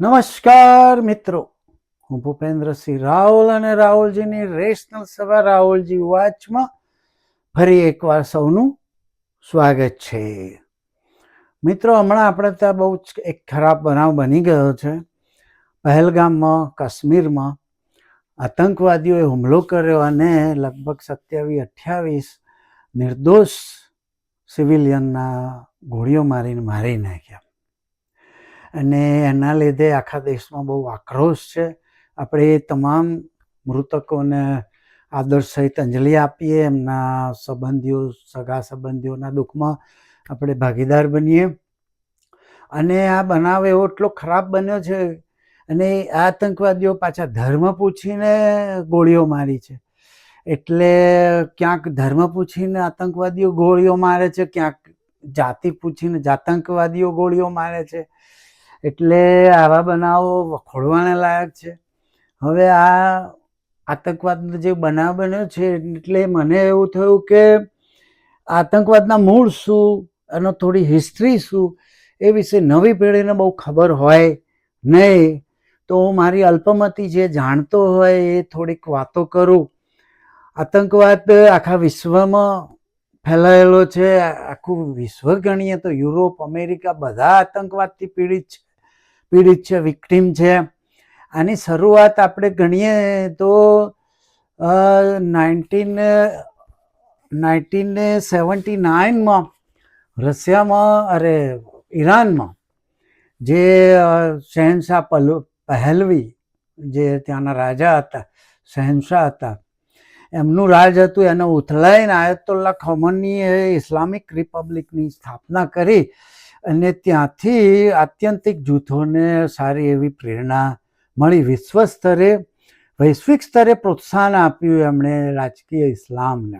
નમસ્કાર મિત્રો. હું ભૂપેન્દ્રસિંહ રાહુલ અને રાહુલજીની રેશનલ સભા રાહુલજી વાચમાં ફરી એકવાર સૌનું સ્વાગત છે. મિત્રો, હમણાં આપણે ત્યાં બહુ જ એક ખરાબ બનાવ બની ગયો છે. પહેલગામમાં, કાશ્મીરમાં આતંકવાદીઓએ હુમલો કર્યો અને લગભગ સત્યાવીસ, અઠ્યાવીસ નિર્દોષ સિવિલિયનના ગોળીઓ મારીને મારી નાખ્યા. અને એના લીધે આખા દેશમાં બહુ આક્રોશ છે. આપણે તમામ મૃતકોને આદર સહિત અંજલિ આપીએ, એમના સંબંધીઓ, સગા સંબંધીઓના દુઃખમાં આપણે ભાગીદાર બનીએ. અને આ બનાવ એવો એટલો ખરાબ બન્યો છે અને આતંકવાદીઓ પાછા ધર્મ પૂછીને ગોળીઓ મારી છે. એટલે ક્યાંક ધર્મ પૂછીને આતંકવાદીઓ ગોળીઓ મારે છે, ક્યાંક જાતિ પૂછીને જાતંકવાદીઓ ગોળીઓ મારે છે. એટલે આવા બનાવો વખોડવાને લાયક છે. હવે આ આતંકવાદનો જે બનાવ બન્યો છે, એટલે મને એવું થયું કે આતંકવાદના મૂળ શું, એનો થોડી હિસ્ટ્રી શું, એ વિશે નવી પેઢીને બહુ ખબર હોય નહીં. તો હું મારી અલ્પમતી જે જાણતો હોય એ થોડીક વાતો કરું. આતંકવાદ આખા વિશ્વમાં ફેલાયેલો છે. આખું વિશ્વ ગણીએ તો યુરોપ, અમેરિકા બધા આતંકવાદથી પીડિત છે. પીડિત છે, વિક્ટીમ છે. આની શરૂઆત આપણે ગણીએ તો નાઇન્ટીન નાઇન્ટીન સેવન્ટી નાઇનમાં રશિયામાં, અરે, ઈરાનમાં જે શહેનશાહ પલ, પહેલવી જે ત્યાંના રાજા હતા, શહેનશાહ હતા, એમનું રાજ હતું. એને ઉથલાઈને આયતુલ્લા ખમનીએ ઇસ્લામિક રિપબ્લિકની સ્થાપના કરી. અને ત્યાંથી આત્યંતિક જૂથોને સારી એવી પ્રેરણા મળી. વિશ્વ સ્તરે, વૈશ્વિક સ્તરે પ્રોત્સાહન આપ્યું એમણે રાજકીય ઇસ્લામને.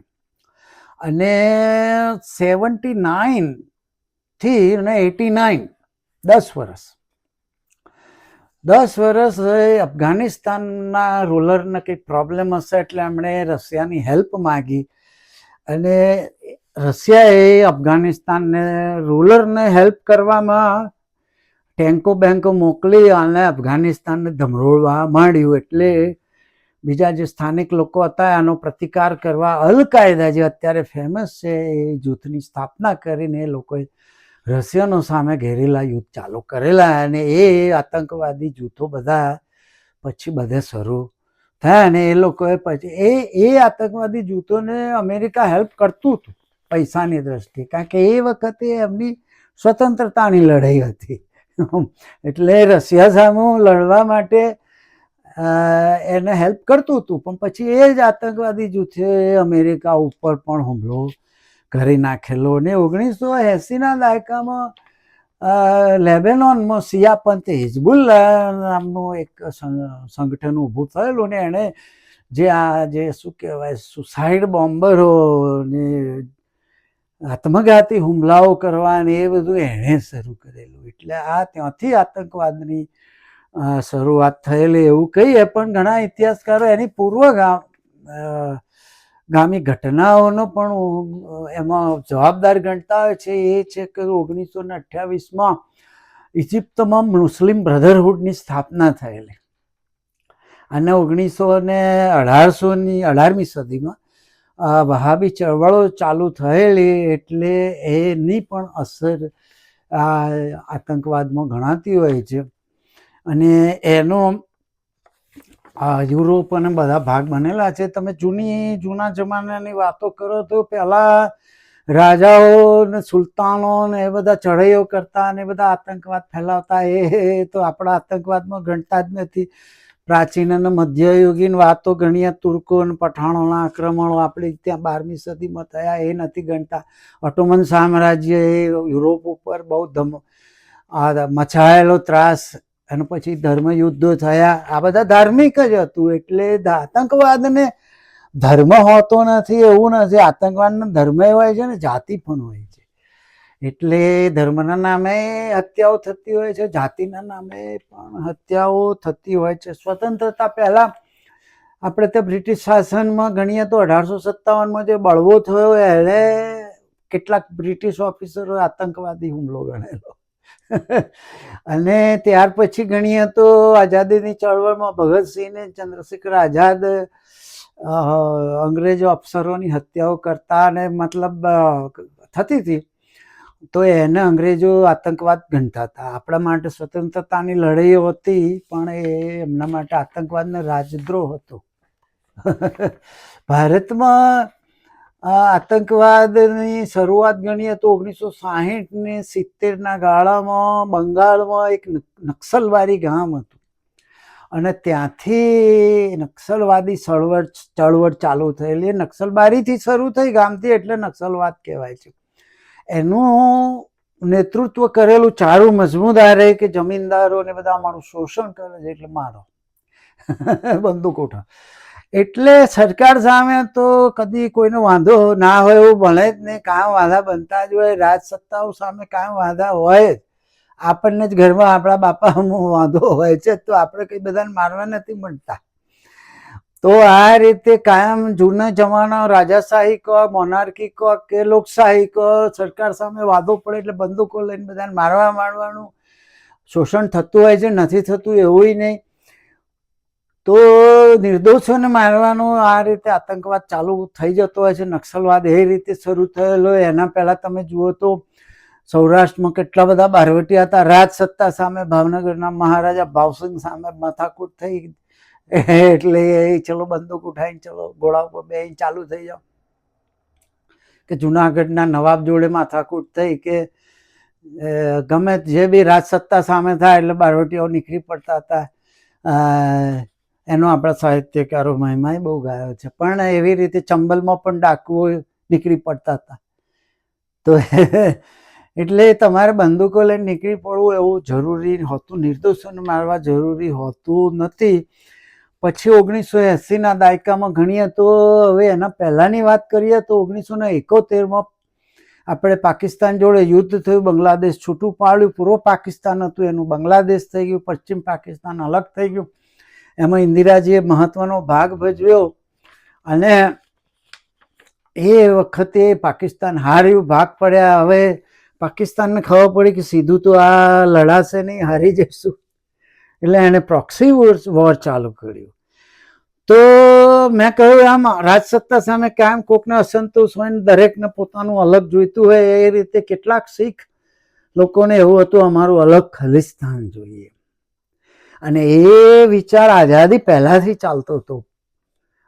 અને સેવન્ટી નાઇનથી અને એટી નાઇન, દસ વર્ષ દસ વર્ષ અફઘાનિસ્તાનના રૂલરને કંઈક પ્રોબ્લેમ હશે એટલે એમણે રશિયાની હેલ્પ માગી. અને રશિયાએ અફઘાનિસ્તાનને રૂલરને હેલ્પ કરવામાં ટેન્કો બેન્કો મોકલી અને અફઘાનિસ્તાનને ધમરોળવા માંડ્યું. એટલે બીજા જે સ્થાનિક લોકો હતા આનો પ્રતિકાર કરવા અલ કાયદા જે અત્યારે ફેમસ છે, એ જૂથની સ્થાપના કરીને એ લોકોએ રશિયનો સામે ઘેરેલા યુદ્ધ ચાલુ કરેલા અને એ આતંકવાદી જૂથો બધા પછી બધે શરૂ થયા અને એ લોકોએ પછી એ એ આતંકવાદી જૂથોને અમેરિકા હેલ્પ કરતું હતું. પૈસાની દ્રષ્ટિએ. કારણ કે એ વખતે એમની સ્વતંત્રતાની લડાઈ હતી. એટલે રશિયા સામે લડવા માટે એને હેલ્પ કરતું હતું. પણ પછી એ જ આતંકવાદી જૂથે અમેરિકા ઉપર પણ હુમલો કરી નાખેલો. ને ઓગણીસો એંસીના દાયકામાં લેબેનોનમાં સિયાપંથે હિઝબુલ્લા નામનું એક સંગઠન ઊભું થયેલું ને એણે જે આ, જે શું કહેવાય, સુસાઇડ બોમ્બરો ને આત્મઘાતી હુમલાઓ કરવા ને એ બધું એણે શરૂ કરેલું. એટલે આ ત્યાંથી આતંકવાદની શરૂઆત થયેલી એવું કહીએ, પણ ઘણા ઇતિહાસકારો એની પૂર્વગામ ગામી ઘટનાઓનો પણ એમાં જવાબદાર ગણતા હોય છે. એ છે કે ઓગણીસો ને અઠ્યાવીસમાં ઇજિપ્તમાં મુસ્લિમ બ્રધરહુડની સ્થાપના થયેલી. અને ઓગણીસો ને અઢારસોની, અઢારમી સદીમાં વહાબી ચળવળો ચાલુ થયેલી એટલે એની પણ અસર આ આતંકવાદમાં ગણાતી હોય છે. અને એનો યુરોપ અને બધા ભાગ બનેલા છે. તમે જૂની, જૂના જમાનાની વાતો કરો તો પહેલાં રાજાઓ ને સુલતાનો ને એ બધા ચઢાઈઓ કરતા ને બધા આતંકવાદ ફેલાવતા. એ તો આપણા આતંકવાદમાં ગણતા જ નથી. પ્રાચીન અને મધ્યયુગીન વાતો ગણીએ તુર્કો અને પઠાણોના આક્રમણો આપણે ત્યાં બારમી સદીમાં થયા એ નથી ગણતા. ઓટોમન સામ્રાજ્ય એ યુરોપ ઉપર બહુ ધમ મચાયેલો ત્રાસ અને પછી ધર્મયુદ્ધો થયા. આ બધા ધાર્મિક જ હતું એટલે આતંકવાદને ધર્મ હોતો નથી એવું નથી. આતંકવાદનો ધર્મ હોય છે ને, જાતિ પણ હોય છે. એટલે ધર્મના નામે હત્યાઓ થતી હોય છે, જાતિના નામે પણ હત્યાઓ થતી હોય છે. સ્વતંત્રતા પહેલાં આપણે તો બ્રિટિશ શાસનમાં ગણીએ તો અઢારસો સત્તાવનમાં જે બળવો થયો એણે કેટલાક બ્રિટિશ ઓફિસરો આતંકવાદી હુમલો ગણેલો. અને ત્યાર પછી ગણીએ તો આઝાદીની ચળવળમાં ભગતસિંહને ચંદ્રશેખર આઝાદ અંગ્રેજો અફસરોની હત્યાઓ કરતા અને મતલબ થતી હતી. તો એને અંગ્રેજો આતંકવાદ ગણતા હતા. આપણા માટે સ્વતંત્રતાની લડાઈ હતી, પણ એ એમના માટે આતંકવાદનો રાજદ્રોહ હતો. ભારતમાં આતંકવાદની શરૂઆત ગણીએ તો ઓગણીસો સાહીઠ ને સિત્તેરના ગાળામાં બંગાળમાં એક નક- નક્સલવાદી ગામ હતું. અને ત્યાંથી નક્સલવાદી ચળવળ ચળવળ ચાલુ થયેલી. નક્સલબારીથી શરૂ થઈ ગામથી એટલે નક્સલવાદ કહેવાય છે. એનું નેતૃત્વ કરેલું ચારું મજમુદારે કે જમીનદારોને બધા અમારું શોષણ કરે છે એટલે મારો. બંદૂક ઉઠા એટલે સરકાર સામે તો કદી કોઈનો વાંધો ના હોય એવું ભણે જ નહીં. કામ વાંધા બનતા જ હોય રાજ સત્તાઓ સામે કામ વાંધા હોય જ. આપણને જ ઘરમાં આપણા બાપા વાંધો હોય છે, તો આપણે કઈ બધાને મારવા નથી મળતા તો આ રીતે કાયમ જૂના જમાના રાજાશાહી કહો મોનાર્કી કહો કે લોકશાહી કહો સરકાર સામે વાદો પડે એટલે બંદૂકો લઈને બધાને મારવા માંડવાનું શોષણ થતું હોય છે, નથી થતું એવું નહીં તો નિર્દોષોને મારવાનું આ રીતે આતંકવાદ ચાલુ થઈ જતો હોય છે, નક્સલવાદ એ રીતે શરૂ થયેલો. એના પહેલાં તમે જુઓ તો સૌરાષ્ટ્રમાં કેટલા બધા બારવટીયા હતા રાજ સત્તા સામે, ભાવનગરના મહારાજા ભાવસિંહ સામે માથાકૂટ થઈ એટલે એ ચલો બંદૂક ઉઠાવીને ચલો ઘોડા ઉપર બે ચાલુ થઈ જાઓ. કે જુનાગઢના નવાબ જોડે માથાકૂટ થઈ કે ગમે જે બી રાજ સત્તા સામે થાય એટલે બારવટીઓ નીકળી પડતા હતા. એનો આપણા સાહિત્યકારો મહિમાએ બહુ ગાયો છે. પણ એવી રીતે ચંબલમાં પણ ડાકુઓ નીકળી પડતા હતા. તો એટલે તમારે બંદૂકો લઈને નીકળી પડવું એવું જરૂરી હોતું, નિર્દોષોને મારવા જરૂરી હોતું નથી. પછી ઓગણીસો એંસીના દાયકામાં ગણીએ તો હવે એના પહેલાંની વાત કરીએ તો ઓગણીસો ને એકોતેરમાં આપણે પાકિસ્તાન જોડે યુદ્ધ થયું, બાંગ્લાદેશ છૂટું પાડ્યું, પૂર્વ પાકિસ્તાન હતું, એનું બાંગ્લાદેશ થઈ ગયું, પશ્ચિમ પાકિસ્તાન અલગ થઈ ગયું. એમાં ઇન્દિરાજીએ મહત્વનો ભાગ ભજવ્યો અને એ વખતે પાકિસ્તાન હાર્યું, ભાગ પડ્યા. હવે પાકિસ્તાનને ખબર પડી કે સીધું તો આ લડાશે નહીં, હારી જઈશું. એટલે એણે પ્રોક્સી વોર ચાલુ કર્યું. તો મેં કહ્યું આમ રાજસત્તા સામે કાયમ કોકને અસંતોષ હોય ને દરેકને પોતાનું અલગ જોઈતું હોય એ રીતે કેટલાક શીખ લોકોને એવું હતું, અમારું અલગ ખલિસ્તાન જોઈએ. અને એ વિચાર આઝાદી પહેલાથી ચાલતો હતો.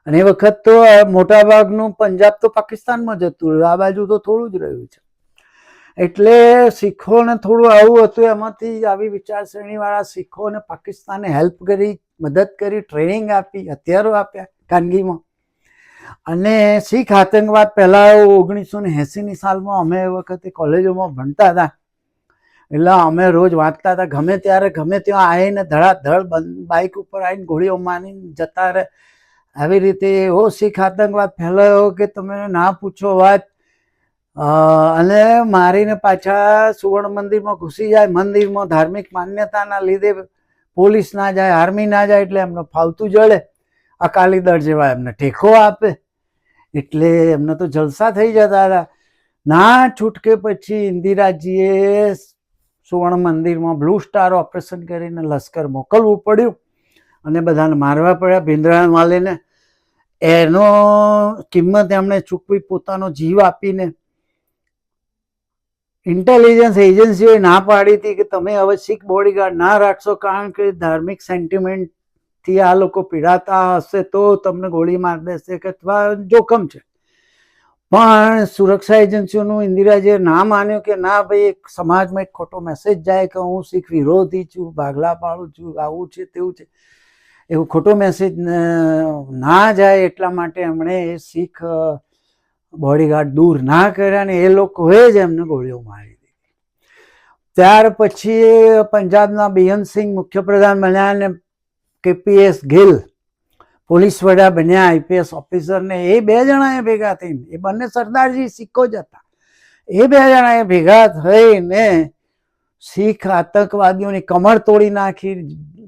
અને એ વખત તો મોટા ભાગનું પંજાબ તો પાકિસ્તાનમાં જતું રહ્યું આ બાજુ તો થોડું જ રહ્યું છે. એટલે શીખોને થોડું આવું હતું, એમાંથી આવી વિચારસરણી વાળા શીખોને પાકિસ્તાને હેલ્પ કરી, મદદ કરી ટ્રેનિંગ આપી, હથિયારો આપ્યા ખાનગીમાં. અને શીખ આતંકવાદ પહેલાં ઓગણીસો ને એંસીની સાલમાં અમે એ વખતે કોલેજોમાં ભણતા હતા. એટલે અમે રોજ વાંચતા હતા. ગમે ત્યારે, ગમે ત્યાં આવીને ધડાધડ બાઇક ઉપર આવીને ગોળીઓ માની જતા રહે. આવી રીતે એવો શીખ આતંકવાદ ફેલાયો કે તમે ના પૂછો વાત અને મારીને પાછા સુવર્ણ મંદિરમાં ઘૂસી જાય, મંદિરમાં ધાર્મિક માન્યતાના લીધે પોલીસ ના જાય, આર્મી ના જાય, એટલે એમને ફાવતું જળે અકાલી દળ જેવા એમને ટેકો આપે. એટલે એમને તો જલસા થઈ જતા હતા. ના છૂટકે પછી ઇન્દિરાજીએ સુવર્ણ મંદિરમાં બ્લુ સ્ટાર ઓપરેશન કરીને લશ્કર મોકલવું પડ્યું. અને બધાને મારવા પડ્યા ભીંદ્રા વાલીને એનો કિંમત એમણે ચૂકવી પોતાનો જીવ આપીને ઇન્ટેલિજન્સ એજન્સીઓએ ના પાડી હતી કે તમે હવે શીખ બોડીગાર્ડ ના રાખશો કારણ કે ધાર્મિક સેન્ટિમેન્ટથી આ લોકો પીડાતા હશે તો તમને ગોળી માર દેશે કે અથવા જોખમ છે. પણ સુરક્ષા એજન્સીઓનું ઇન્દિરાજીએ ના માન્યું કે ના ભાઈ, એક સમાજમાં એક ખોટો મેસેજ જાય કે હું શીખ વિરોધી છું, ભાગલા પાડું છું, આવું છે, તેવું છે. એવો ખોટો મેસેજ ના જાય એટલા માટે એમણે શીખ બોડીગાર્ડ દૂર ના કર્યા ને એ લોકોએ જ એમને ગોળીઓ મારી દીધી. ત્યાર પછી પંજાબના બિયનસિંહ મુખ્યપ્રધાન બન્યા અને કેપીએસ ગિલ પોલીસ વડા બન્યા, આઈપીએસ ઓફિસર ને એ બે જણાએ ભેગા થઈને, એ બંને સરદારજી સિક્કો જ હતા. એ બે જણાએ ભેગા થઈને શીખ આતંકવાદીઓની કમર તોડી નાખી,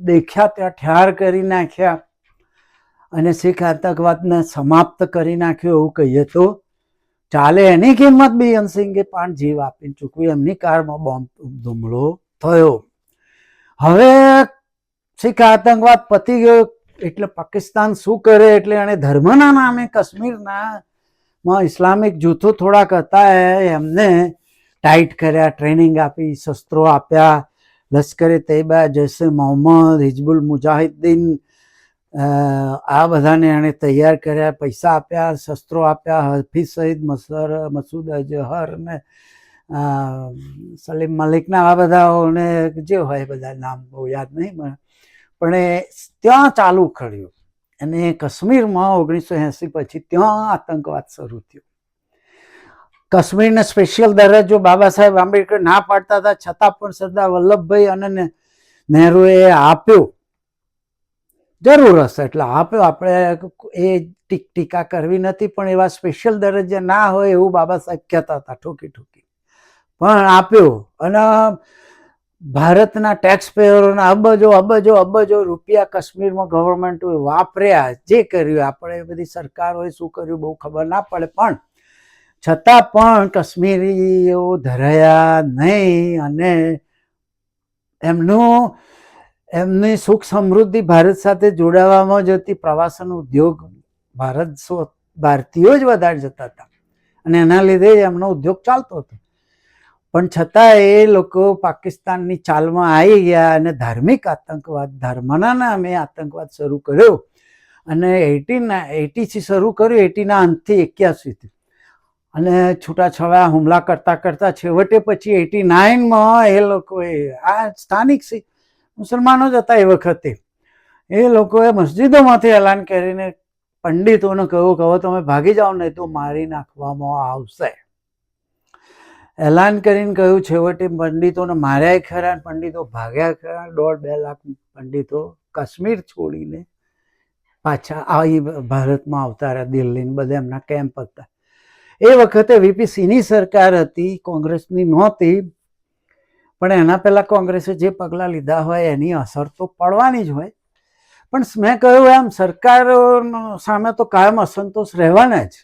દેખ્યા, ત્યાં ઠાર કરી નાખ્યા અને શીખ આતંકવાદને સમાપ્ત કરી નાખ્યો એવું કહીએ તો ચાલે એની કિંમત બી અનસિંગે પણ જીવ આપીને ચૂકવી એમની કારમાં બોમ્બ ધુમડો થયો. હવે શીખ આતંકવાદ પતી ગયો એટલે પાકિસ્તાન શું કરે એટલે એણે ધર્મના નામે કાશ્મીરના માં ઇસ્લામિક જૂથો થોડાક હતા એમને ટાઈટ કર્યા, ટ્રેનિંગ આપી, શસ્ત્રો આપ્યા. લશ્કરે તૈયબા જૈસે મોહમ્મદ હિજબુલ મુજાહિદ્દીન આ બધાને એણે તૈયાર કર્યા, પૈસા આપ્યા, શસ્ત્રો આપ્યા હફીઝ સઈદ મસર, મસૂદ, અજહર ને સલીમ મલિકના આ બધાઓને જે હોય બધા નામ બહુ યાદ નહીં મને પણ એ ત્યાં ચાલુ કર્યું. અને કાશ્મીરમાં ઓગણીસો એંસી પછી ત્યાં આતંકવાદ શરૂ થયો. કાશ્મીરને સ્પેશિયલ દરજ્જો બાબા સાહેબ આંબેડકર ના પાડતા હતા, છતાં પણ સરદાર વલ્લભભાઈ અને નહેરુએ આપ્યો. જરૂર હશે. એટલે આપ્યો આપણે એ ટીક ટીકા કરવી નથી, પણ એવા સ્પેશિયલ દરજ્જે ના હોય એવું બાબા સાહેબ હતા, ઠોકી ઠોકી. પણ આપ્યો. અને ભારતના ટેક્સ પેયરોના અબજો અબજો અબજો રૂપિયા કાશ્મીરમાં ગવર્મેન્ટ વાપર્યા. જે કર્યું? આપણે બધી સરકારોએ શું કર્યું બહુ ખબર ના પડે. પણ છતાં પણ કાશ્મીરીઓ ધરાયા નહીં અને એમનું એમની સુખ સમૃદ્ધિ ભારત સાથે જોડાવામાં જતી પ્રવાસન ઉદ્યોગ ભારત ભારતીયો જ વધારે જતા હતા અને એના લીધે એમનો ઉદ્યોગ ચાલતો હતો. પણ છતાં એ લોકો પાકિસ્તાનની ચાલમાં આવી ગયા અને ધાર્મિક આતંકવાદ, ધર્મના નામે આતંકવાદ શરૂ કર્યો અને એટીના, એટીથી શરૂ કર્યું, એટીના અંતથી એક્યાસીથી અને છૂટાછવાયા હુમલા કરતા કરતા છેવટે પછી એટી નાઇનમાં એ લોકોએ, આ સ્થાનિક મુસલમાનો જ હતા એ વખતે. એ લોકોએ મસ્જિદોમાંથી એલાન કરીને પંડિતોને કહ્યું કે હવે તમે ભાગી જાઓ, નહીં તો મારી નાખવામાં આવશે. એલાન કરીને કહ્યું, છેવટે પંડિતોને માર્યા ખરા, પંડિતો ભાગ્યા ખરા. દોઢ બે લાખ પંડિતો કાશ્મીર છોડીને પાછા આવી ભારતમાં આવતા રહ્યા, દિલ્હીને બધા એમના કેમ્પ હતા. એ વખતે વીપી સિંહની સરકાર હતી, કોંગ્રેસની નહોતી. પણ એના પહેલાં કોંગ્રેસે જે પગલાં લીધા હોય એની અસર તો પડવાની જ હોય. પણ મેં કહ્યું એમ સરકાર સામે તો કાયમ અસંતોષ રહેવાના જ.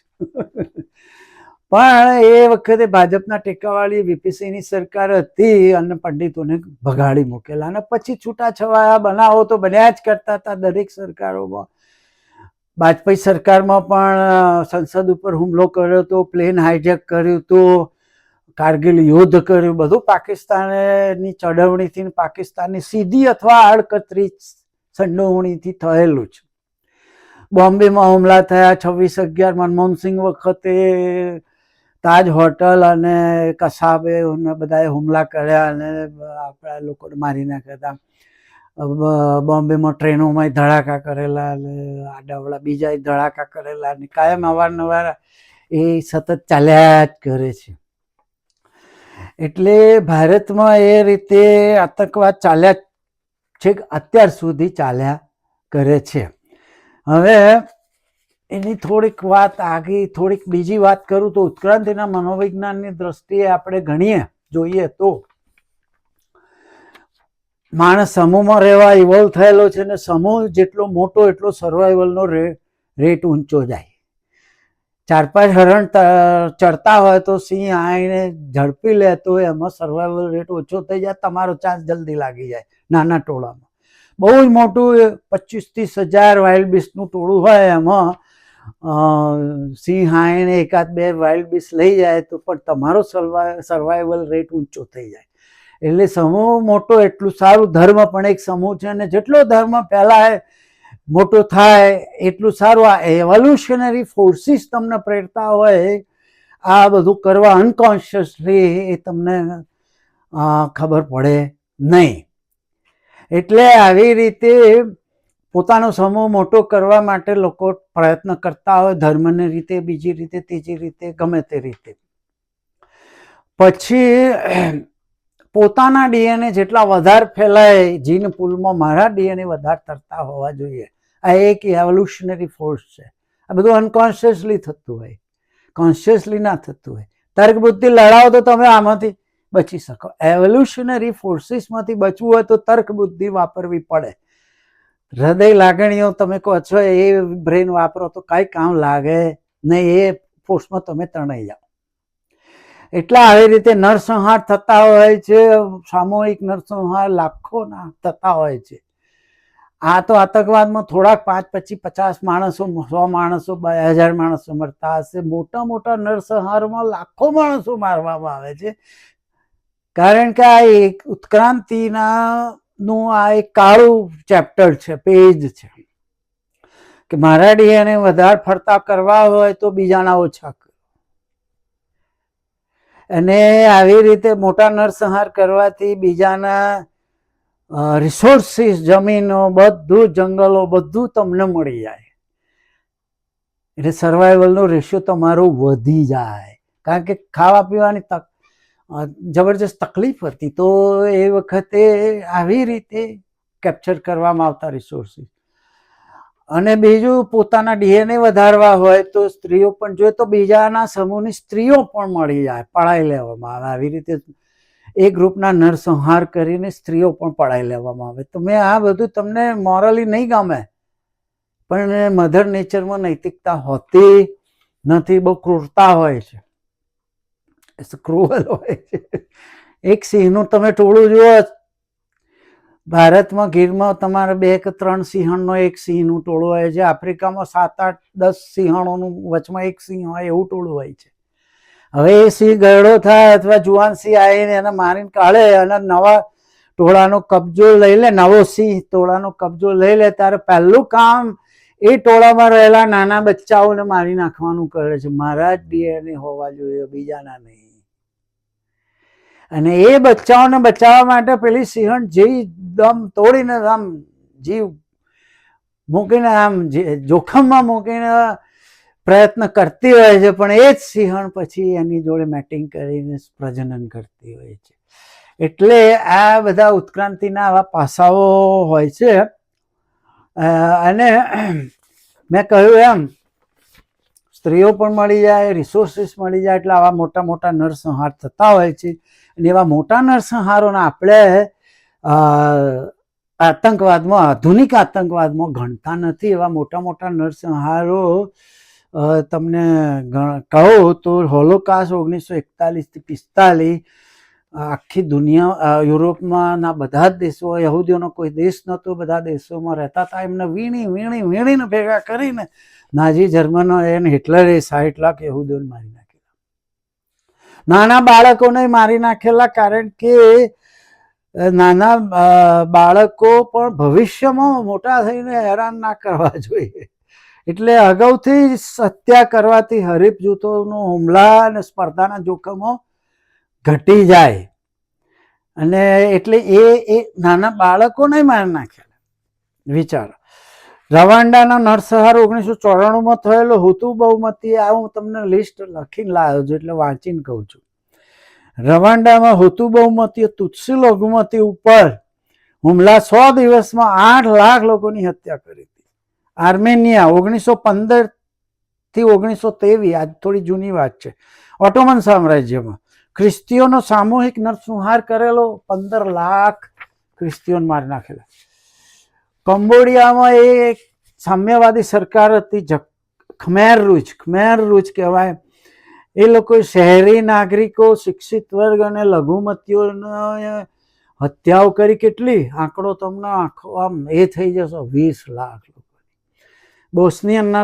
પણ એ વખતે ભાજપના ટેકાવાળી વીપીસીની સરકાર હતી અને પંડિતોને ભગાડી મૂકેલા અને પછી છૂટાછવાયા બનાવો તો બન્યા જ કરતા હતા દરેક સરકારોમાં. વાજપેયી સરકારમાં પણ સંસદ ઉપર હુમલો કર્યો હતો પ્લેન હાઇજેક કર્યું હતું કારગિલ યુદ્ધ કર્યું. બધું પાકિસ્તાનની ચડવણીથી પાકિસ્તાનની સીધી અથવા આડકતરી સંડોવણીથી થયેલું છે. બોમ્બેમાં હુમલા થયા છવ્વીસ અગિયાર મનમોહનસિંહ વખતે તાજ હોટલ અને કસાબે બધાએ હુમલા કર્યા અને આપણા લોકોને મારી નાખ્યા બોમ્બેમાં ટ્રેનોમાં ધડાકા કરેલા અને આડાવડા બીજા ધડાકા કરેલા અને કાયમ અવારનવાર એ સતત ચાલ્યા જ કરે છે. એટલે ભારતમાં એ રીતે આતંકવાદ ચાલ્યા છે અત્યાર સુધી ચાલ્યા કરે છે. હવે એની થોડીક વાત આગી, થોડીક બીજી વાત કરું તો ઉત્ક્રાંતિના મનોવિજ્ઞાનની દ્રષ્ટિએ આપણે ગણીએ, જોઈએ તો. માણસ સમૂહમાં રહેવા ઇવોલ્વ થયેલો છે ને સમૂહ જેટલો મોટો, એટલો સર્વાઈવલનો રેટ ઊંચો જાય. ચાર પાંચ હરણ ચડતા હોય તો સિંહ આવીને ઝડપી લે તો એમાં સર્વાઈવલ રેટ ઓછો થઈ જાય, તમારો ચાન્સ જલ્દી લાગી જાય નાના ટોળામાં. બહુ જ મોટું પચીસ ત્રીસ હજાર વાઇલ્ડ બીસનું ટોળું હોય એમાં સિંહ આવીને એકાદ બે વાઇલ્ડ બીસ લઈ જાય તો પણ તમારો સર્વાઈવલ રેટ ઊંચો થઈ જાય. એટલે સમૂહ મોટો એટલું સારું ધર્મ પણ એક સમૂહ છે અને જેટલો ધર્મ ફેલાય મોટો થાય, એટલું સારું. આ એવોલ્યુશનરી ફોર્સિસ તમને પ્રેરતા હોય, આ બધું કરવા અનકોન્શિયસલી એ તમને ખબર પડે નહીં. એટલે આવી રીતે પોતાનો સમૂહ મોટો કરવા માટે લોકો પ્રયત્ન કરતા હોય, ધર્મની રીતે, બીજી રીતે, ત્રીજી રીતે, ગમે તે રીતે. પછી, પોતાના ડીએનએ જેટલા વધારે ફેલાય, જીન પુલમાં મારા ડીએનએ વધારે તરતા હોવા જોઈએ. આ એક એવોલ્યુશનરી ફોર્સ છે. આ બધું અનકોન્શિયસલી થતું હોય. કોન્શિયસલી ના થતું હોય. તર્ક બુદ્ધિ લડાવો તો તમે આમાંથી બચી શકો. એવોલ્યુશનરી ફોર્સિસમાંથી બચવું હોય તો તર્ક બુદ્ધિ વાપરવી પડે. હૃદય લાગણીઓ તમે કહો છો, એ બ્રેન વાપરો તો કાંઈ કામ લાગે નહીં, એ ફોર્સમાં તમે તણાઈ જાઓ. એટલા આવી રીતે નરસંહાર થતા હોય છે, સામૂહિક નરસંહાર લાખોના થતા હોય છે. આ તો આતંકવાદમાં થોડાક પાંચ, પચીસ, પચાસ માણસો, સો માણસો, બે હજાર માણસો મરતા હશે. મોટા મોટા નરસંહારમાં લાખો માણસો મારવામાં આવે છે. કારણ કે આ એક ઉત્ક્રાંતિના નું આ એક કાળું ચેપ્ટર છે, પેજ છે. કે મારા ડીએને વધારે ફરતા કરવા હોય તો બીજાના ઓછા અને આવી રીતે મોટા નરસંહાર કરવાથી બીજાના રિસોર્સિસ જમીનો, બધું, જંગલો, બધું તમને મળી જાય. એટલે સર્વાઈવલનો રેશિયો તમારો વધી જાય. કારણ કે ખાવા પીવાની તક જબરજસ્ત તકલીફ હતી. તો એ વખતે આવી રીતે કેપ્ચર કરવામાં આવતા રિસોર્સિસ અને બીજું, પોતાના ડીએનએ વધારવા હોય તો સ્ત્રીઓ પણ જોઈએ તો બીજાના સમૂહની સ્ત્રીઓ પણ મળી જાય, પડાઈ લેવામાં આવે. આવી રીતે એ ગ્રુપના નરસંહાર કરીને સ્ત્રીઓ પણ પડાવી લેવામાં આવે. તો મેં આ બધું તમને મોરલી નહીં ગમે, પણ મધર નેચરમાં નૈતિકતા હોતી નથી, બહુ ક્રૂરતા હોય છે. ક્રુઅલ હોય છે. એક સિંહનું તમે ટોળું જુઓ, ભારતમાં ગીરમાં તમારે બે કે ત્રણ સિંહણનો એક સિંહનું ટોળું હોય છે. આફ્રિકામાં સાત, આઠ, દસ સિંહણોનું વચમાં એક સિંહ હોય, એવું ટોળું હોય છે. હવે એ સિંહ ગરડો થાય અથવા જુવાન સિંહ આવીને એને મારીને કાઢે અને નવા ટોળાનો કબજો લઈ લે, નવો સિંહ ટોળાનો કબજો લઈ લે, ત્યારે પહેલું કામ એ ટોળામાં રહેલા નાના બચ્ચાઓને મારી નાખવાનું કરે છે. મારા જ ડીએનએ હોવા જોઈએ, બીજાના નહીં. અને એ બચ્ચાઓને બચાવવા માટે પેલી સિંહણ જે દમ તોડીને આમ જીવ મૂકીને આમ જોખમમાં મૂકીને પ્રયત્ન કરતી હોય છે, પણ એ જ સિંહણ પછી એની જોડે મેટિંગ કરીને પ્રજનન કરતી હોય છે. એટલે આ બધા ઉત્ક્રાંતિના આવા પાસાઓ હોય છે. અને મેં કહ્યું એમ, સ્ત્રીઓ પણ મળી જાય રિસોર્સિસ મળી જાય, એટલે આવા મોટા મોટા નરસંહાર થતા હોય છે. અને એવા મોટા નરસંહારોને આપણે આતંકવાદમાં, આધુનિક આતંકવાદમાં ગણતા નથી. એવા મોટા મોટા નરસંહારો તમને કહો તો હોલોકાસ્ટ ઓગણીસો એકતાલીસથી પિસ્તાલીસ, આખી દુનિયા યુરોપમાંના બધા જ દેશો, યહૂદીઓનો કોઈ દેશ નહોતો, બધા દેશોમાં રહેતા હતા. એમને વીણી વીણી, વીણીને ભેગા કરીને નાજી જર્મનો એને હિટલરે સાઠ લાખ યહૂદીઓને મારી નાખેલા. નાના બાળકોને મારી નાખેલા કારણ કે નાના બાળકો પણ ભવિષ્યમાં મોટા થઈને હેરાન ના કરવા જોઈએ. એટલે અગાઉથી હત્યા કરવાથી હરીફ જૂથોનો હુમલા અને સ્પર્ધાના જોખમો ઘટી જાય. અને એટલે એ એ નાના બાળકોને મારી નાખ્યા વિચારો. રવાંડાના નરસહાર ઓગણીસો ચોરાણુંમાં થયેલો હુતુ બહુમતી આ હું તમને લિસ્ટ લખીને લાવ્યો છું એટલે વાંચીને કહું છું. રવાંડામાં હુતુ બહુમતી તુત્સી લઘુમતી ઉપર હુમલા સો દિવસમાં આઠ લાખ લોકોની હત્યા કરી હતી. આર્મેનિયા ઓગણીસો પંદરથી ઓગણીસો ત્રેવીસ આજ થોડી જૂની વાત છે. ઓટોમન સામ્રાજ્યમાં ખ્રિસ્તીઓનો સામૂહિક નરસંહાર કરેલો, પંદર લાખ ખ્રિસ્તીઓને મારી નાખેલા. કંબોડિયામાં એક સામ્યવાદી સરકાર હતી ખમેર રૂજ ખમેર રૂજ કહેવાય. એ લોકો શહેરી નાગરિકો, શિક્ષિત વર્ગ અને લઘુમતીઓને હત્યાઓ કરી કેટલી? આંકડો તમને આંખો આમ એ થઈ જશો, વીસ લાખ લોકો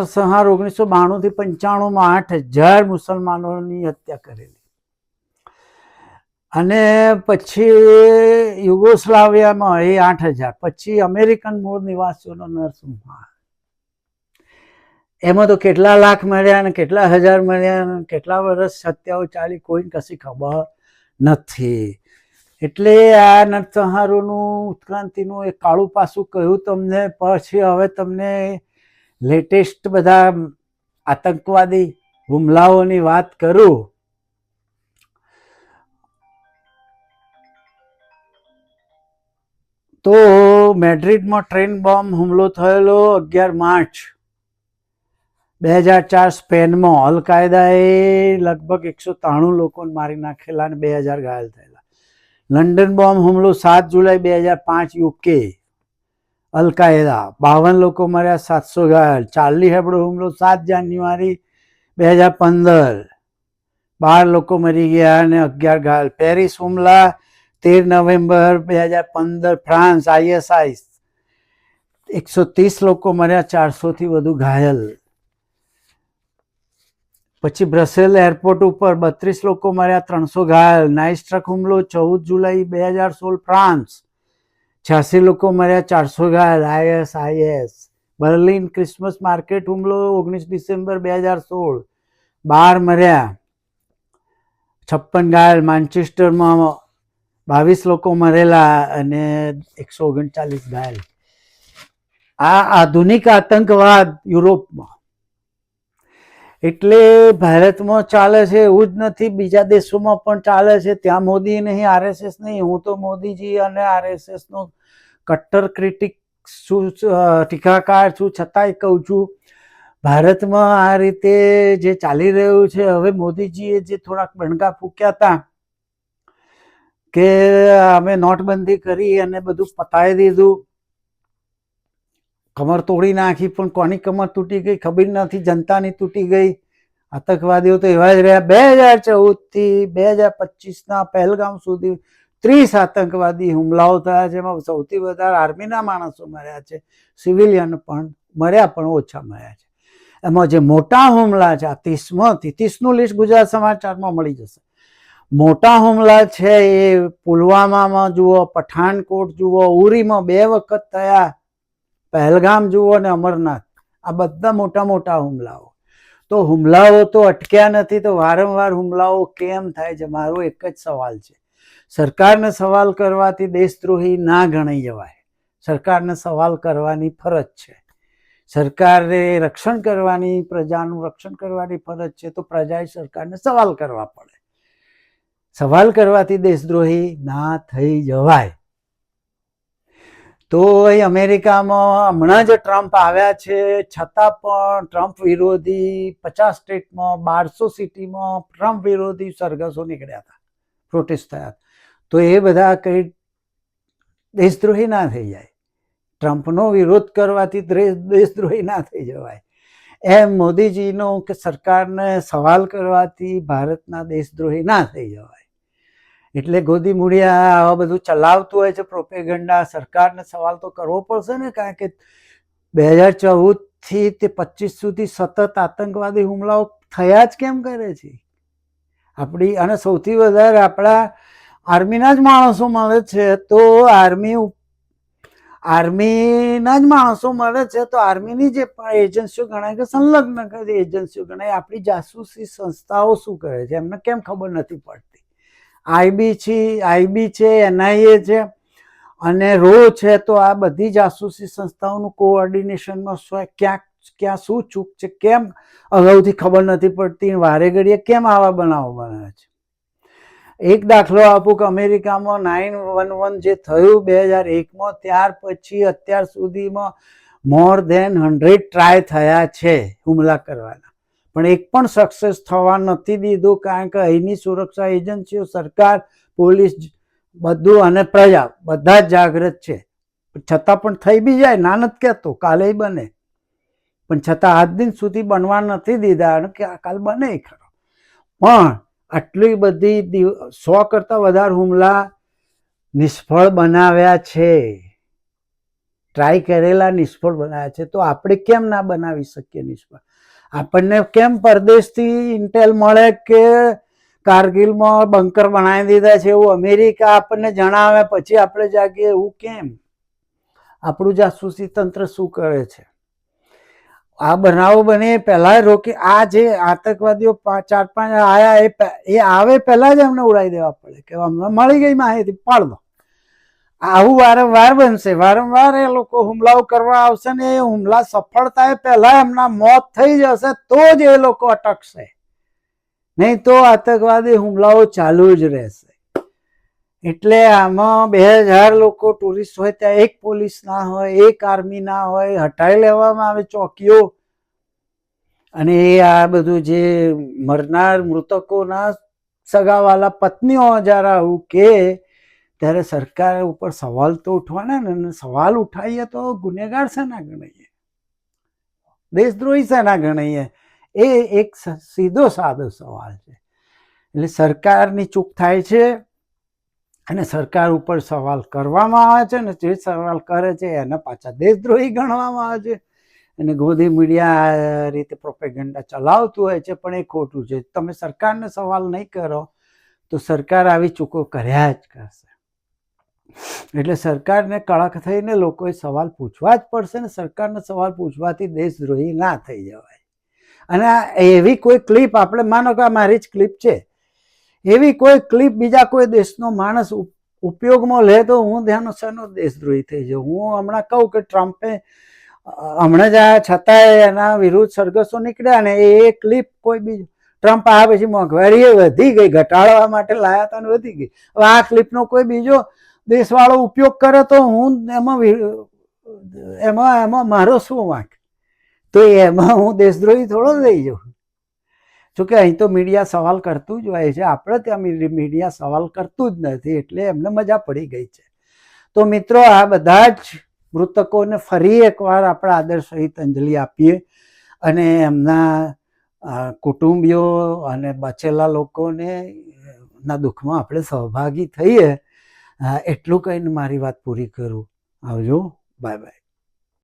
સંહાર ઓગણીસો બાણું થી પંચાણુંમાં આઠ હજાર મુસલમાનોની હત્યા કરેલી. અને પછી યુગોસ્લાવિયામાં એ આઠ હજાર, પછી અમેરિકન મૂળ નિવાસીઓનો નરસંહાર એમાં તો કેટલા લાખ મળ્યા અને કેટલા હજાર મળ્યા અને કેટલા વર્ષ હત્યાઓ ચાલી, કોઈને કશી ખબર નથી. એટલે આ નરસંહારોનું ઉત્ક્રાંતિનું એક કાળું પાસું કહ્યું તમને, પછી હવે તમને લેટેસ્ટ બધા આતંકવાદી હુમલાઓની વાત કરું. તો મેડ્રિડમાં ટ્રેન બોમ્બ હુમલો થયેલો અગિયાર માર્ચ. બે હજાર ચાર સ્પેનમાં અલકાયદાએ લગભગ એકસો ત્રાણું લોકોને મારી નાખેલા અને બે હજાર ઘાયલ થયેલા. લંડન બોમ્બ હુમલો સાત જુલાઈ બે હજાર પાંચ યુકે. અલ કાયદા બાવન લોકો મર્યા, સાતસો ઘાયલ. ચાર્લી હેબડો હુમલો સાત જાન્યુઆરી બે હજાર પંદર. બાર લોકો મરી ગયા અને અગિયાર ઘાયલ. પેરિસ હુમલા તેર નવેમ્બર બે હજાર પંદર. ફ્રાન્સ આઈએસઆઈ એકસો ત્રીસ લોકો મર્યા, ચારસોથી વધુ ઘાયલ. પછી બ્રસેલ એરપોર્ટ ઉપર બત્રીસ લોકો મર્યા, ત્રણસો ઘાયલ. નાઇસ ટ્રક હુમલો ચૌદ જુલાઈ બે હજાર સોળ, ફ્રાન્સ. છ્યાસી લોકો મર્યા, ચારસો ઘાયલ આઈએસઆઈએસ બર્લિન ક્રિસમસ માર્કેટ હુમલો ઓગણીસ ડિસેમ્બર બે હજાર સોળ. બાર મર્યા, છપ્પન ઘાયલ માન્ચેસ્ટરમાં બાવીસ લોકો મરેલા અને એકસો ઓગણચાલીસ ઘાયલ આ આધુનિક આતંકવાદ યુરોપમાં એટલે ભારતમાં ચાલે છે એવું જ નથી. બીજા દેશોમાં પણ ચાલે છે. ત્યાં મોદી નહીં, આરએસએસ નહીં. હું તો મોદીજી અને આરએસએસનો કટ્ટર ક્રિટિક છું ટીકાકાર છું. છતાંય કહું છું, ભારતમાં આ રીતે જે ચાલી રહ્યું છે, હવે મોદીજીએ જે થોડાક બણગા ફૂક્યા હતા કે અમે નોટબંધી કરી અને બધું પતાવી દીધું. કમર તોડી નાખી, પણ કોની કમર તૂટી ગઈ ખબર નથી, જનતાની તૂટી ગઈ. આતંકવાદીઓ તો એવા જ રહ્યા. બે હજાર ચૌદથી બે હજાર પચીસના પહેલગામ સુધી ત્રીસ આતંકવાદી હુમલાઓ થયા છે. એમાં સૌથી વધારે આર્મીના માણસો મર્યા છે. સિવિલિયન પણ મર્યા પણ ઓછા મર્યા છે. એમાં જે મોટા હુમલા છે, આ ત્રીસમાંથી, ત્રીસનું લિસ્ટ ગુજરાત સમાચારમાં મળી જશે. મોટા હુમલા છે એ પુલવામામાં જુઓ પઠાણકોટ જુઓ, ઉરીમાં બે વખત થયા. પહેલગામ જુઓ અને અમરનાથ, આ બધા મોટા મોટા હુમલાઓ. તો હુમલાઓ તો અટક્યા નથી, તો વારંવાર હુમલાઓ કેમ થાય છે? મારો એક જ સવાલ છે. સરકારને સવાલ કરવાથી દેશદ્રોહી ના ગણાઈ જવાય. સરકારને સવાલ કરવાની ફરજ છે. સરકારે રક્ષણ કરવાની, પ્રજાનું રક્ષણ કરવાની ફરજ છે, તો પ્રજાએ સરકારને સવાલ કરવા પડે. સવાલ કરવાથી દેશદ્રોહી ના થઈ જવાય. તો એ અમેરિકામાં હમણાં જ ટ્રમ્પ આવ્યા છે. છતાં પણ ટ્રમ્પ વિરોધી પચાસ સ્ટેટમાં, બારસો સિટીમાં ટ્રમ્પ વિરોધી સરઘસો નીકળ્યા હતા. પ્રોટેસ્ટ થયા તો એ બધા કઈ દેશદ્રોહી ના થઈ જાય. ટ્રમ્પનો વિરોધ કરવાથી દેશદ્રોહી ના થઈ જવાય. એમ મોદીજીનો કે સરકારને સવાલ કરવાથી ભારતના દેશદ્રોહી ના થઈ જવાય. એટલે ગોદી મૂળિયા આવા બધું ચલાવતું હોય છે પ્રોપેગંડા. સરકારને સવાલ તો કરવો પડશે ને, કારણ કે બે હજાર ચૌદથી તે પચીસ સુધી સતત આતંકવાદી હુમલાઓ થયા જ કેમ કરે છે? આપણી, અને સૌથી વધારે આપણા આર્મીના જ માણસો મળે છે, તો આર્મી આર્મીના જ માણસો મળે છે, તો આર્મીની જે પણ એજન્સીઓ ગણાય કે સંલગ્ન કરી એજન્સીઓ ગણાય, આપણી જાસૂસી સંસ્થાઓ શું કરે છે? એમને કેમ ખબર નથી પડતી? આઈબી છે આઈબી છે, એનઆઈએ છે. અને રો છે તો આ બધી જાસૂસી સંસ્થાઓનું કોઓર્ડિનેશનમાં ક્યાંક ક્યાં શું ચૂક છે, કેમ? અગાઉથી ખબર નથી પડતી વારે ઘડીએ કેમ આવા બનાવો બને છે? એક દાખલો આપું કે અમેરિકામાં નાઇન વન વન જે થયું બે હજાર એકમાં, ત્યાર પછી અત્યાર સુધીમાં મોર ધેન હંડ્રેડ ટ્રાય થયા છે હુમલા કરવાના. પણ એક પણ સક્સેસ થવા નથી દીધું કારણ કે અહીંની સુરક્ષા એજન્સીઓ સરકાર, પોલીસ બધું અને પ્રજા બધા જ જાગૃત છે. છતાં પણ થઈ બી જાય, ના નથી કહેતો, કાલે બને. પણ છતાં આજ દિન સુધી બનવા નથી દીધા કે આ કાલ બને ખરો. પણ આટલી બધી સો કરતાં વધારે હુમલા નિષ્ફળ બનાવ્યા છે. ટ્રાય કરેલા નિષ્ફળ બનાવ્યા છે, તો આપણે કેમ ના બનાવી શકીએ નિષ્ફળ? આપણને કેમ પરદેશથી ઇન્ટેલ મળે કે કારગિલમાં બંકર બનાવી દીધા છે એવું અમેરિકા આપણને જણાવે, પછી આપણે જાગીએ એવું કેમ? આપણું જાસૂસી તંત્ર શું કરે છે? આ બનાવો બને એ પહેલાં રોકી, આ જે આતંકવાદીઓ ચાર પાંચ આયા એ એ આવે પહેલાં જ એમને ઉડાવી દેવા પડે, કે અમને મળી ગઈ માહિતી, પાડ દો. આવું વારંવાર બનશે. વારંવાર એ લોકો હુમલાઓ કરવા આવશે ને એ હુમલા સફળ થાય પહેલા એમના મોત થઈ જશે તો જ એ લોકો અટકશે. નહીં તો આતંકવાદી હુમલાઓ ચાલુ જ રહેશે. એટલે આમાં બે હજાર લોકો ટુરિસ્ટ હોય ત્યાં એક પોલીસ ના હોય, એક આર્મી ના હોય હટાવી લેવામાં આવે ચોકીઓ. અને એ આ બધું જે મરનાર મૃતકોના સગાવાલા પત્નીઓ જ્યારે આવું કે ત્યારે સરકાર ઉપર સવાલ તો ઉઠવાના ને અને સવાલ ઉઠાવીએ તો ગુનેગાર શેના ગણાઈએ. દેશદ્રોહી શેના ગણાઈએ. એ એક સીધો સાદો સવાલ છે. એટલે સરકારની ચૂક થાય છે અને સરકાર ઉપર સવાલ કરવામાં આવે છે ને જે સવાલ કરે છે એને પાછા દેશદ્રોહી ગણવામાં આવે છે. અને ગોધી મીડિયા રીતે પ્રોપેગન્ડા ચલાવતું હોય છે પણ એ ખોટું છે. તમે સરકારને સવાલ નહીં કરો તો સરકાર આવી ચૂકો કર્યા જ કરશે. એટલે સરકારને કડક થઈને લોકોએ સવાલ પૂછવા જ પડશે ને સરકારને સવાલ પૂછવાથી દેશદ્રોહી ના થઈ જવાય. અને આ એવી કોઈ ક્લિપ આપણે, માનો કે આ મારી જ ક્લિપ છે, એવી કોઈ ક્લિપ બીજા કોઈ દેશનો માણસ ઉપ- ઉપયોગમાં લે તો હું ધ્યાન શેનો દેશદ્રોહી થઈ જાઉં. હું હમણાં કહું કે ટ્રમ્પે, હમણાં જ આ છતાંય એના વિરુદ્ધ સરઘસો નીકળ્યા ને એ ક્લિપ કોઈ બીજું ટ્રમ્પ આ પછી મોંઘવારી વધી ગઈ, ઘટાડવા માટે લાયા હતા વધી ગઈ. હવે આ ક્લિપનો કોઈ બીજો દેશવાળો ઉપયોગ કરે તો હું એમાં એમાં એમાં મારો શું વાંક? તો એમાં હું દેશદ્રોહી થોડો લઈ જાઉં. જોકે અહીં તો મીડિયા સવાલ કરતું જ હોય છે. આપણે ત્યાં મીડિયા સવાલ કરતું જ નથી, એટલે એમને મજા પડી ગઈ છે. તો મિત્રો, આ બધા જ મૃતકોને ફરી એકવાર આપણે આદર સહિત અંજલિ આપીએ અને એમના કુટુંબીઓ અને બચેલા લોકોને ના દુઃખમાં આપણે સહભાગી થઈએ એટલું કહીને મારી વાત પૂરી કરું. આવજો. Bye bye.